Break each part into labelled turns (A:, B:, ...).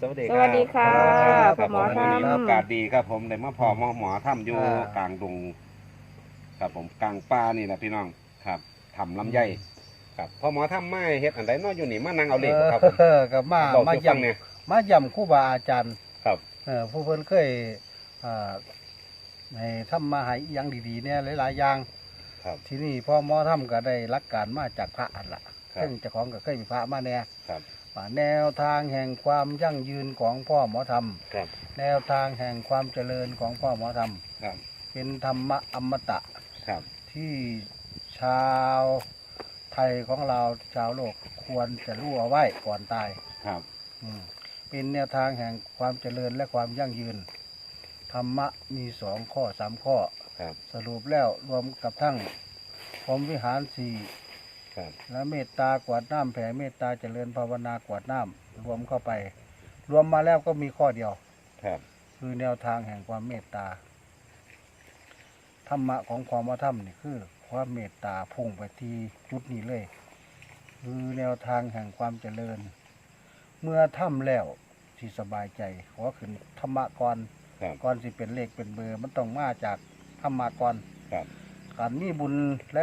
A: สวัสดี
B: สวัสดีค่ะ
A: รับ
B: พ่อหมอ
A: ผมวันนี้
B: ทำ
A: โอกาสดีครับผมได้มาพอหมอหมอถ้ำอยู่
C: อ่าก
A: ลางดงครับผมกลางป่านี่นะพี่น้องครับทำลำไยครับพอหมอถ้ำไม่เฮ็ดอันใดเน้อยอยู่นี่มานั่งเอาเหล็กครับผม
C: เออกับมา
A: บอก
C: มา
A: สู่ฟังเนี่ย
C: ย่ำมาย่ำครู่บาอาจารย์
A: ครับ
C: เออผู้เพิ่นเคยอ่าให้ทำมาใหายอย่างดีๆเนี่ยหลายๆอย่าง
A: ครับ
C: ทีนี้พ่อหมอทำก็ได้รักการมาจากพระอันละ
A: ครับ
C: ซึ่งเจ้าของก็เคยมีพระมาแน่
A: ครับ
C: ว่า แนวทางแห่งความยั่งยืนของพ่อหมอธรรม
A: ครับ
C: แนวทางแห่งความเจริญของพ่อหมอธรรม
A: ครับ
C: เป็นธรรมะอมตะ
A: ครับ
C: ที่ชาวไทยของเราชาวโลกควรจะรู้เอาไว้ก่อนตาย
A: ครับ
C: อืมเป็นแนวทางแห่งความเจริญและความยั่งยืน ธรรมะมีสองข้อสามข้อ
A: ครับ
C: สรุปแล้วรวมกับทั้งพรหมวิหารสี่
A: ครับ
C: และเมตตากวาดน้ำแผ่เมตตาเจริญภาวนากวาดน้ำรวมเข้าไป รวมมาแล้วก็มีข้อเดียว
A: ครับ
C: คือแนวทางแห่งความเมตตาธรรมะของความว่าธรรมนี่คือ ความเมตตาพุ่งไปที่จุดนี้เลย คือแนวทางแห่งความเจริญ เมื่อทำแล้วที่สบายใจขอขึ้นธรรมะก่อน
A: ครับ
C: ก่อนสิเป็นเลขเป็นเบอร์มันต้องมาจากธรรมะก่อน
A: ครับ
C: การมีบุญ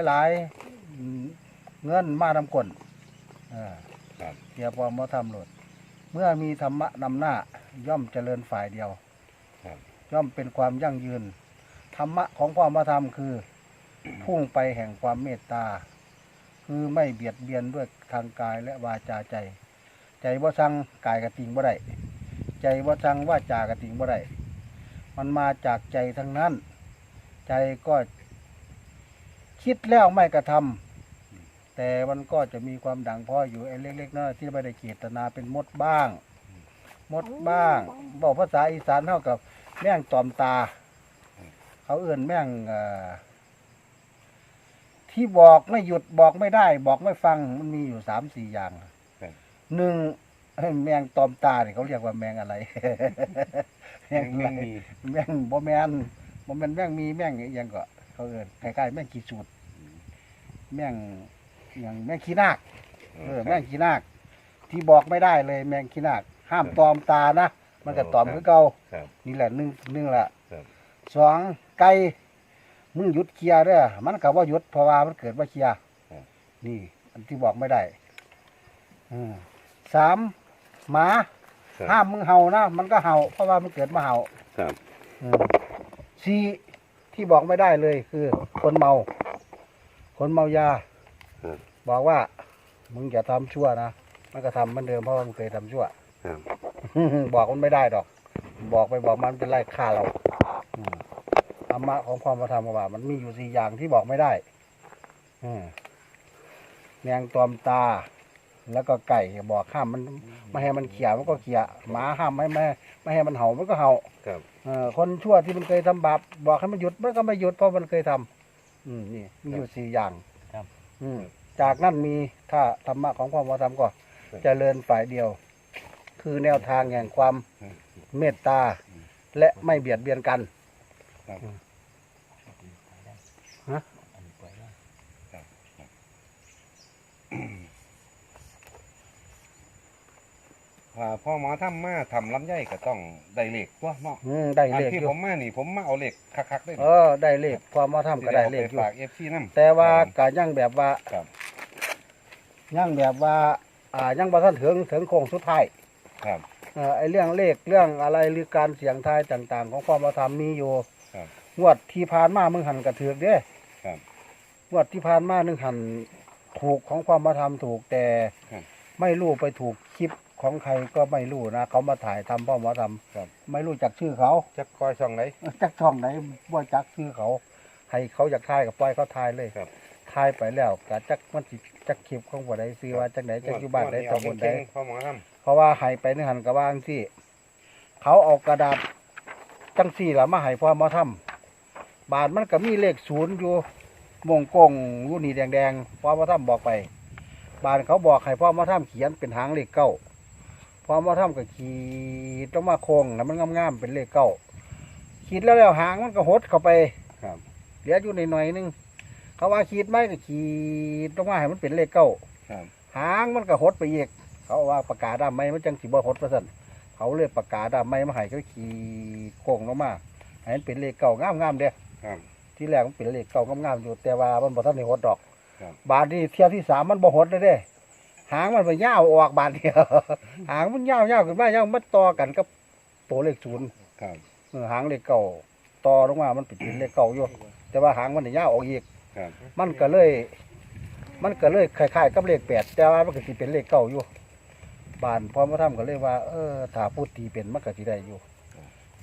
C: หลายๆอืม เงินมาทำกลเออ
A: ครับ
C: เดี๋ยวพอมาทำโหลด เมื่อมีธรรมะนำหน้าย่อมเจริญฝ่ายเดียว
A: ครับ
C: ย่อมเป็นความยั่งยืน ธรรมะของความมาทำคือ พุ่งไปแห่งความเมตตา คือไม่เบียดเบียนด้วยทางกายและวาจาใจ ใจว่าสั่งกายกระติงบ่ได้ใจว่าสั่งว่าจากระติงบ่ได้มันมาจากใจทั้งนั้น ใจก็คิดแล้วไม่กระทำ แต่มันก็จะมีความดังพออยู่ไอ้เล็กๆน้อยๆที่ไม่ได้เจตนาเป็นมดบ้าง มดบ้าง บอกภาษาอีสานเท่ากับแม่งตอมตา เขาเอื่นแม่งเอ่อที่บอกไม่หยุดบอกไม่ได้ บอกไม่ฟังมันมีอยู่สามสี่อย่าง
A: ครับ
C: หนึ่งเอ้ยแมงตอมตาเนี่ยเขาเรียกว่าแมงอะไร แมง
A: ไม่
C: อะไร
A: มี
C: แมงบ่แมนบ่แมนแมงมีแมงอหยังก็เขาเอินคล้ายๆแมงกีสูดแมง อหย่างแมงขี้นาคเออแมงขี้นาคที่บอกไม่ได้เลยแมงขี้นาคห้ามตอมตานะมันก็ตอมคือเก่า
A: ครับ
C: นี่แหละหนึ่งหนึ่งละ
A: ครับ
C: สองไก่มึงหยุดเคลียร์เด้อมันก็ว่าหยุดเพราะว่ามันเกิดว่าเคลียร์
A: ครับ
C: นี่ อันที่บอกไม่ได้อืมสามหมา
A: ครับ
C: ห้ามมึงเห่านะมันก็เห่า เพราะว่ามันเกิดมาเห่า
A: ครับ
C: อืมสี่ที่บอกไม่ได้เลยคือ คนเมา คนเมายา
A: ครับ
C: บอกว่า มึงอย่าทำชั่วนะมันก็ทำเหมันเดิมเพราะว่ามันเคยทำชั่ว
A: ครับ
C: บอกมันไม่ได้ดอก บอกไปบอกมันเป็นไล่ฆ่าเราอืมธรรมะของความมาทำว่า มันมีอยู่สี่อย่างที่บอกไม่ได้อืมแมงตอมตา แล้วก็ไก่บอกห้ามมันไม่ให้มันเขี่ยมันก็เขี่ยหมาห้ามไม่ไม่ไม่ให้มันเห่ามันก็เห่า
A: ครับ
C: เออคนชั่วที่มันเคยทำบาปบอกให้มันหยุดมันก็ไม่หยุดเพราะมันเคยทำอืมนี่มีอยู่สี่อย่าง
A: ครับ
C: อืมจากนั้นมีถ้าธรรมะของความมาทำก็เจริญฝ่ายเดียว คือแนวทางแห่งความเมตตาและไม่เบียดเบียนกัน
A: ครับ
C: ฮะ
A: อ่าพ่อหมอทำมาทำลำไยก็ต้องได้เหล็กตัวเนาะ
C: อืมได้
A: อัน
C: เลข
A: ที่
C: อยู่
A: ผมมานี่ผมมาเอาเหล็กคักๆได้
C: เออได้เลขความมาทำก็ได้เลขอยู่
A: ฝากเอฟซีน้ำ
C: แต่ว่าการยั่งแบบว่า
A: ครับ
C: ยั่งแบบว่า อ่ายั่งบ่ทันถึงถึงโค้งสุดท้าย
A: ครับ
C: เอ่อไอ้เรื่องเลขเรื่องอะไรหรือการเสียงทายต่างๆ ของความมาทำมีอยู่
A: ครับ
C: งวดที่ผ่านมามึงหันกระเถือกเด้
A: ครับ
C: งวดที่ผ่านมานึงหันถูกของความมาทำถูกแต่
A: ครับ
C: ไม่รู้ไปถูกคลิป ของใครก็ไม่รู้นะเขามาถ่ายทำพ่อหมอทำ
A: ครับ
C: ไม่รู้จักชื่อเขา
A: จักคอยช่องไหน
C: จักช่องไหนว่าจักชื่อเขา ให้เขาอยากทายกับปล่อยเขาทายเลย
A: ครับ
C: ทายไปแล้วกะจักมันสิจักคลิปของบ่ได้ซื้อว่าจักไหนจักอยู่บ้านใดตำบลใด
A: พ่อหมอท
C: เพราะว่าให้ไปในหันกับว่าจังซี่เขาเอากระดาษจังซี่ละมาให้พ่อหมาทำบาทมันก็มีเลขศูนย์อยู่มงกงอยู่นี่แดงๆพ่อหมาทำบอกไป บาทเขาบอกให้พ่อหมาทำเขียนเป็นหางเลขเก้า พ่อหมาทำก็ขีดต้องมาโค้งแล้วมันงามๆเป็นเลขเก้าขีดแล้วแล้วหางมันก็หดเข้าไปำ
A: ครับ
C: เหลืออยู่ในหน่อยๆนึงเขาว่าขีดไม้ก็ขีดต้องมาให้มันเป็นเลขเก้า
A: ครับ
C: หางมันก็หดไปอีกเขาว่าประกาศดำไหมมันจังสิบ่หดประสันเขาเลยประกาศดาไม่มาให้ก็ขี่โค้งลงมาให้มันเป็นเลขเก่างามๆเด้
A: ครับ
C: ที่แรกมันเป็นเลขเก่างามๆอยู่แต่ว่ามันบ่ทันได้หดดอก
A: ครับ
C: บาทนี้เที่ยวที่สามมันบ่หดเลยเด้ หางมันไปยาวออกบาทเดียว หางมันยาวยาวขึ้นมายาวมันต่อกันกับตัวเลขศูนย์
A: ครับ
C: เออหางเลขเก่าต่อลงมา มันเป็นเลขเก่าอยู่แต่ว่าหางมันนี่ยาวออกอีก
A: ครับ
C: มันก็เลย มันก็เลยคล้ายๆกับเลขแปดแต่ว่ามันก็สิเป็นเลขเก่าอยู่บานพอมาทำก็เลยว่า เออถ้าพูดตีเป็นมันก็สิได้อยู่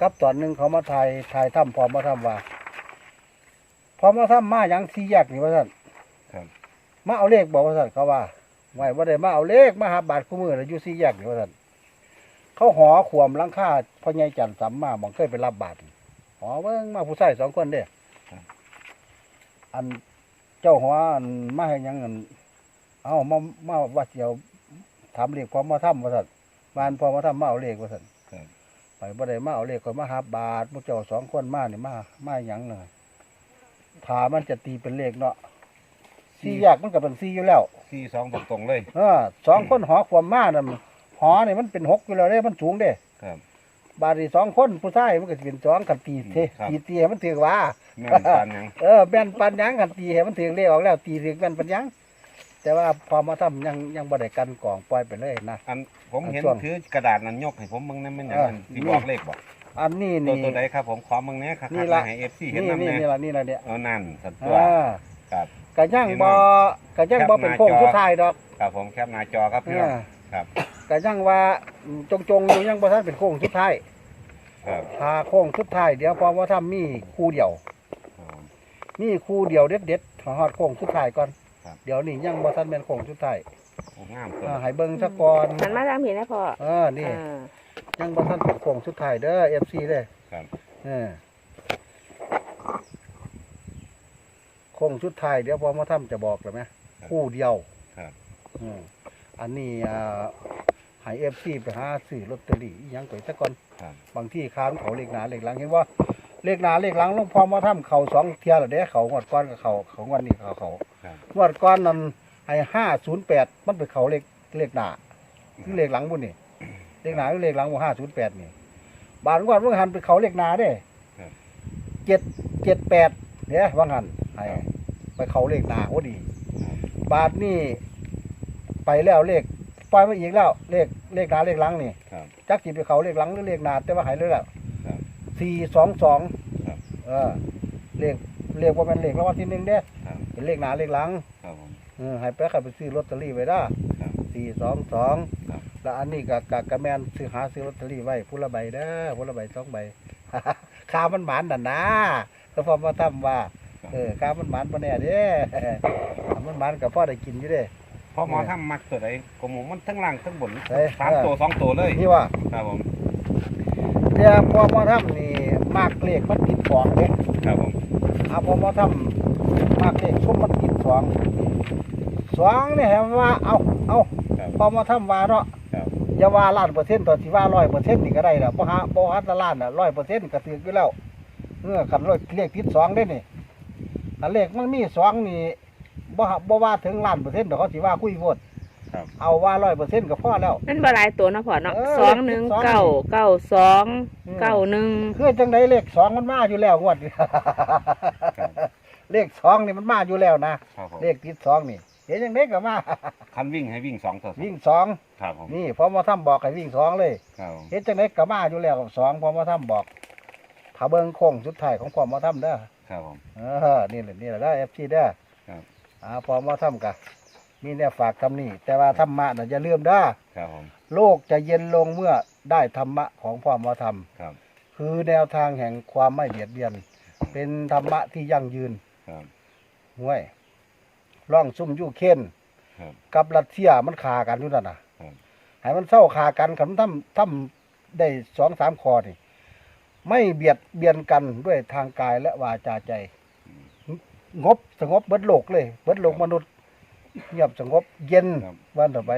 C: กับตอนหนึงเขามาทายทายถ้ำพอมาทำว่าพอมาทำมาหยังสี่แยกนี่ว่าท่าน
A: ครับ
C: มาเอาเลขบอกว่าท่านเขาว่า ไว้ว่าได้มาเอาเลขมาหาบาทคู่มือแล้วอยู่สี่แยกนี่ว่าท่นเขาหอขวมหลังค่าพ่อใหญ่จันทร์สามมาบองเคยไปรับบาทหอเบิ่งมาผู้ชายสองคนเด้อันเจ้าหัวอันมาให้หยังอันเอามามาว่าเสียวถามเลขพอมมาทำว่าท่านบ้านพอมาทำมาเอาเลขว่าท่าน
A: ครับ
C: ไปบ่ได้มาเอาเลขคนมาหาบาทพวกเจ้าสองคนมานี่มามาหยังเนาะถ้ามันจะตีเป็นเลขเนาะ สี่แยกมันก็เป็นสี่อยู่แล้ว
A: สี่สองตรงๆเลย
C: เออสองคนหอความมานั่นหอนี่มันเป็นหกอยู่แล้วเด้มันสูงเด้
A: ครับ
C: บาทนี่สองคนผู้ชายมันก็สิเป็นสองกันตีเท
A: ครับ
C: ตีตีให้มันถือว่า
A: แม่นปานหยัง
C: เออแม่นปันหยังกันตีให้มันถือเลขออกแล้วตีถือแม่นปันหยัง แต่ว่าพอมาทำยังยังบ่ได้กันกล่องปล่อยไปเลยนะ
A: อันผมเห็น
C: ช่วง
A: ถือกระดาษนั้นยกให้ผมมึงนั่นมันหยัง
C: เออ
A: มันที่บอกเลขบอก
C: อันนี้
A: ตัว
C: นี่
A: ตัวใดครับผมขอมึงแหน่ครับ
C: นี่ล่ะ
A: ให้เอฟซีเห็น
C: นี่
A: น้ำ
C: นี่
A: แน่
C: นี่ละนี่ละเนี่ย
A: เอานั่นสัตว์ตัว
C: อ่า
A: ครับ
C: กะยังบ่กะยังบ่เป็น
A: แคปหน้า
C: โค้ง
A: จอ
C: สุดท้ายดอก
A: ครับผมแคปหน้าจอครับพี่น้อง
C: อ่า
A: ครับ
C: กะยังว่าจงจงๆอยู่ยังบ่ทันเป็นโค้งสุดท้าย
A: ครับ
C: ถ้าโค้งสุดท้ายเดี๋ยวพอว่าทำมีคู่เดียว
A: ครับ
C: มีคู่เดียวเด็ดเด็ดๆฮอดโค้งสุดท้ายก่อน
A: ครับ
C: เดี๋ยวนี้ยังบ่ทันเป็นโค้งสุดท้าย
A: โอ้งามตัว
C: อ่าให้เบิ่งซะก่อน
B: หันมาทางผีนะพ่อ
C: เออนี่
B: อ่า
C: ยังบ่ทันเป็นโค้งสุดท้ายเด้อ FC เด้อ
A: ครับ
C: เออ ค้งสุดท้ายเดี๋ยวพอมาทำจะบอกแล้วไหมคู่เดียว
A: ครับ
C: อืมอันนี้อ่าให้ FC ไปหาซื้อลอตเตอรี่อีหยังไปซะก่อน
A: ครับ
C: บางที่ค้านเขาเลขหนาเลขหลังเห็นว่าเลขหนาเลขหลังหลวงพ่อมาทำเขาสองเทียแล้วเด้เขางวดก้อนกับเขาเขางวดนี้เขาเขา
A: ครับ
C: งวดก้อนนั้นให้ห้าศูนย์แปดมันเป็นเขาเลขเลขหนาคือเลขหลังบุญนี่เลขหนาคือเลขหลังว่าห้าศูนย์แปดนี่บาทงวดว่างหันเป็นเขาเลขหนาเด้
A: ครับ
C: เจ็ดเจ็ดแปดเนี่ยว่างหันให้
A: ครับ
C: ไปเขาเลขหนาโอ้ดี
A: ครับ
C: บาทนี่ไปแล้วเลขปล่อยมาอีกแล้ว เลขเลขหนาเลขหลังนี่
A: ครับ
C: จักจิไปเขาเลขหลังหรือเลขหนาแต่ว่าหายเลยแล้ว
A: ครับ
C: สี่สองสอง
A: ครับ
C: เออเลขเลขว่าเป็นเลขรางวัลที่หนึ่งเด้
A: ครับ
C: เป็นเลขหนาเลขหลัง
A: ครับผม
C: เออให้ไปขับไปซื้อลอตเตอรี่ไว้ได้
A: ครับ
C: สี่สองสอง
A: ครับ
C: แล้วอันนี้กับกับกระแมนซื้อหาซื้อลอตเตอรี่ไว้ผู้ละใบเด้อผู้ละใบสองใบ ข้าวมันหมานน่ะนะก็พอมาทำว่า เออข้าวมันหมานปะแน่เด้ข้าวมันหมานกับพ่อได้กินอยู่เด้
A: พอหมอทำมักตัวใดก็หมูมันทั้งล่างทั้งบน
C: เอ้ย
A: สาม
C: เออ
A: ตัวสองตัวเลย
C: นี่ว่า
A: ครับผม
C: เดี๋ยวพอมาทำนี่มากเลขมันติดสองเด้
A: ครับผม
C: เอาพอมาทำมากเลขชุ่มมันติดสองสองนี่เห็นว่าเอาเอา
A: ครับ
C: พอมาทำว่าเนาะ
A: ครับ
C: อย่าว่าล้านเปอร์เซ็นต์ต่อที่ว่าร้อยเปอร์เซ็นต์นี่ก็ได้ละบ่ฮะบ่ฮัดละล้านน่ะร้อยเปอร์เซ็นต์ก็ถืออยู่แล้วเออคันร้อยเลขติดสองได้นี่ อันเลขมันมีสองนี่บ่ฮะบ่ว่าถึงล้านเปอร์เซ็นต์ดอกเขาสิว่าคุยโพด
A: ครับ
C: เอาว่าร้อยเปอร์เซ็นต์ก็พอแล้ว
B: นั่นบหลายตัวเนาะพ่อเนาะ
C: เออ
B: สองหนึ่ง
C: สอง
B: เก้าเก้าสอง
C: อืม
B: เก้าหนึ่ง
C: คือจังไดเลขสองมันมาอยู่แล้วงวดนี้ เลขสองนี่มันมาอยู่แล้วนะครับ
A: ผม
C: เลขติดสองนี่เห็นจังไดก็มา
A: คันวิ่งให้วิ่งสองตัว
C: วิ่งสอง
A: ครับผม
C: นี่พอมาทำบอกให้วิ่งสองเลย
A: ครับผม
C: เฮ็ดจังไดก็มาอยู่แล้วสองพอมาทำบอก ถ้าเบิ่งโค้งสุดท้ายของพอมาทำเด้อ
A: ครับผม
C: เออนี่แหละนี่แหละได้เอฟซีเด้อ
A: ครับ
C: อ่าพอมาทำกะมีเนี่ยฝากทำนี่แต่ว่าธรรมะน่ะอย่าลืมเด้อ
A: ครับผม
C: โลกจะเย็นลงเมื่อได้ธรรมะของพ่อมาท
A: ครับำ
C: คือแนวทางแห่งความไม่เบียดเบียน เป็นธรรมะที่ยั่งยืน
A: ครับ
C: ห้วยร่องซุ่มยู่เค้น
A: ครับ
C: กับรัสเซียมันขากันอยู่นั่นน่ะ
A: ครับ
C: ให้มันเศร้าขากันคันทำทำได้สองสามคอนี่ ไม่เบียดเบียนกันด้วยทางกายและวาจาใจ งบสงบเบิดโลกเลย เบิดโลกมนุษย์ เงียบสงบเย็น
A: ครับ
C: วันต่อไป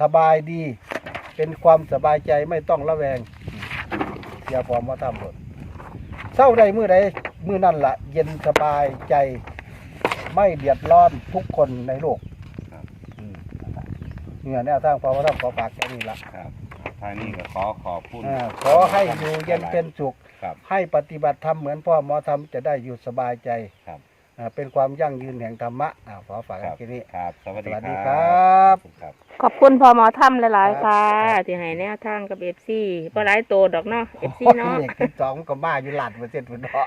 C: สบายดี เป็นความสบายใจไม่ต้องระแวงอย่าพร้อมมาทำหมดเศร้าใดมือใดมือนั่นละเย็นสบายใจ ไม่เดือดร้อนทุกคนในโลก
A: ครับ
C: อืมเนี่ยแนวทางพอมาทำขอฝากแค่นี้ละ
A: ครับทท้ายนี้ก็ขอขอบคุณ
C: อ่าขอให้อยู่เย็นเป็นสุข
A: ครับ
C: ให้ปฏิบัติธรรมเหมือนพ่อหมอทำจะได้อยู่สบายใจ
A: ครับ
C: อ่าเป็นความยั่งยืนแห่งธรรมะอ่าขอฝาก
A: ครับ
C: แค่นี้
A: ครับ สวัสดี
C: สวัสดี
A: ค
C: ครั
A: รับขอบคุณครับ
B: ขอบคุณพอหมอถ้ำหลาย ๆ ค่ะ
C: ครับ
B: ที่ให้แนวทางกับเอฟซีบ่หลายโตดอกเนาะเอฟซีเนาะ
C: โอ้ยเลขที่สองก็มาอยู่หลัดเปอร์เซ็นต์พุ่นเนาะ